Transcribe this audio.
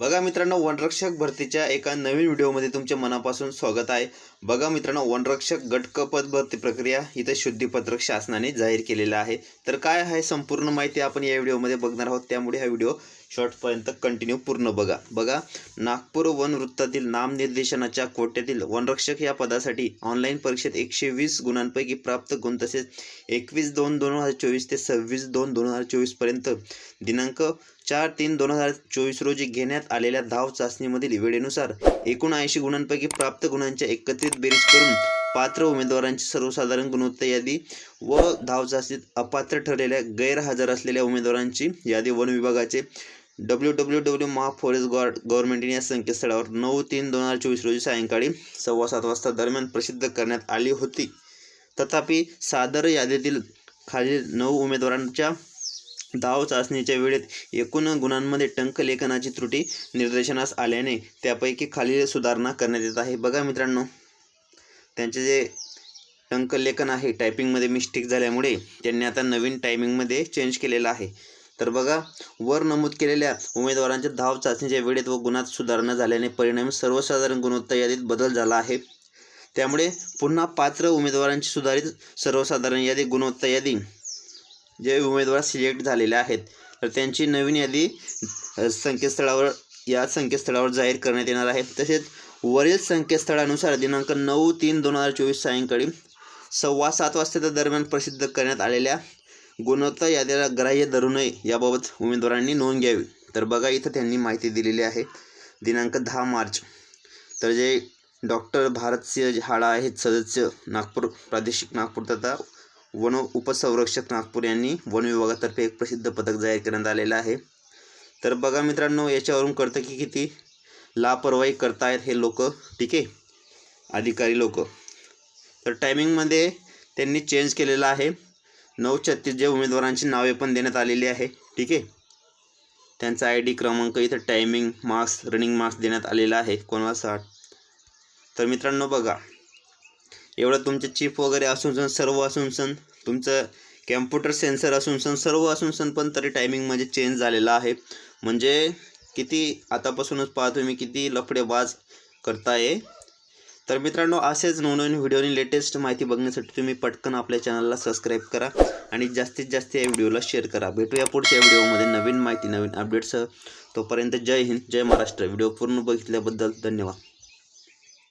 बघा मित्रांनो वनरक्षक भरतीच्या एका नवीन व्हिडिओमध्ये तुमच्या मनापासून स्वागत आहे. बघा मित्रांनो वनरक्षक गटक पद भरती प्रक्रिया इथं शुद्धीपत्रक शासनाने जाहीर केलेलं आहे. तर काय आहे संपूर्ण माहिती आपण या व्हिडिओमध्ये बघणार आहोत. त्यामुळे हा व्हिडिओ शॉर्टपर्यंत कंटिन्यू पूर्ण बघा. बघा नागपूर वन वृत्तातील नामनिर्देशनाच्या कोट्यातील वनरक्षक या पदासाठी ऑनलाईन परीक्षेत एकशे वीस गुणांपैकी प्राप्त गुण तसेच एकवीस दोन दोन हजार चोवीस ते सव्वीस दोन दोन हजार चोवीसपर्यंत दिनांक चार तीन दोन हजार चोवीस रोजी घेण्यात आलेल्या धाव चाचणीमधील वेळेनुसार एकूण ऐंशी गुणांपैकी प्राप्त गुणांच्या एकत्रित बेरीज करून पात्र उमेदवारांची सर्वसाधारण गुणवत्ता यादी व धाव चाचणीत अपात्र ठरलेल्या गैरहजर असलेल्या उमेदवारांची यादी वन विभागाचे W W W Maha forest guard government या संकेतस्थळावर नऊ तीन दोन हजार चोवीस रोजी सायंकाळी सव्वा सात वाजता दरम्यान प्रसिद्ध करण्यात आली होती. तथापि सादर यादीतील खालील नऊ उमेदवारांच्या धाव चाचणीच्या वेळेत एकूण गुणांमध्ये टंकलेखनाची त्रुटी निर्देशनास आल्याने त्यापैकी खालील सुधारणा करण्यात येत आहे. बघा मित्रांनो त्यांचे जे टंकलेखन आहे टायपिंगमध्ये मिस्टेक झाल्यामुळे त्यांनी आता नवीन टायमिंगमध्ये चेंज केलेलं आहे. तर बघा वर नमूद केलेल्या उमेदवारांच्या धाव चाचणीच्या वेळेत व गुणात सुधारणा झाल्याने परिणामी सर्वसाधारण गुणवत्ता यादीत बदल झाला आहे. त्यामुळे पुन्हा पात्र उमेदवारांची सुधारित सर्वसाधारण यादी गुणवत्ता यादी जे उमेदवार सिलेक्ट झालेले आहेत तर त्यांची नवीन यादी संकेतस्थळावर या संकेतस्थळावर जाहीर करण्यात येणार आहे. तसेच वरील संकेतस्थळानुसार दिनांक नऊ तीन दोन हजार चोवीस सायंकाळी सव्वा सात वाजताच्या दरम्यान प्रसिद्ध करण्यात आलेल्या गुणवत्ता यादीला ग्राह्य धरू नये याबाबत उमेदवारांनी नोंद घ्यावी. तर बघा इथं त्यांनी माहिती दिलेली आहे. दिनांक दहा मार्च. तर जे डॉक्टर भारतसिंह हाडा आहेत सदस्य नागपूर प्रादेशिक नागपूर तथा वन उपसंरक्षक नागपूर यांनी वन विभागातर्फे एक प्रसिद्ध पदक जाहीर करण्यात आलेलं आहे. तर बघा मित्रांनो याच्यावरून कळतं की किती लापरवाही करतायत हे लोक. ठीक आहे? अधिकारी लोक. तर टायमिंगमध्ये त्यांनी चेंज केलेलं आहे. नऊ छत्तीस जे उमेदवारांची नावे पण देण्यात आलेली आहे. ठीक आहे? त्यांचा आय डी क्रमांक इथं टायमिंग मार्क्स रनिंग मार्क्स देण्यात आलेला आहे. कोणाला साठ तर मित्रांनो बघा. एवढं तुमचे चिप वगैरे असून सण सर्व असून सण तुमचं कॅम्प्युटर सेन्सर असून सण सर्व असून सण पण तरी टायमिंगमध्ये म्हणजे चेंज झालेला आहे. म्हणजे किती आतापासूनच पाहतो मी किती लफडेबाज करताय तर मित्रांनो असेच नवनवीन व्हिडिओनी लेटेस्ट माहिती बघण्यासाठी तुम्ही पटकन आपल्या चॅनलला सबस्क्राईब करा आणि जास्तीत जास्त या व्हिडिओला शेअर करा. भेटूया पुढच्या व्हिडिओमध्ये नवीन माहिती नवीन अपडेट्ससह तोपर्यंत जय हिंद जय महाराष्ट्र. व्हिडिओ पूर्ण बघितल्याबद्दल धन्यवाद.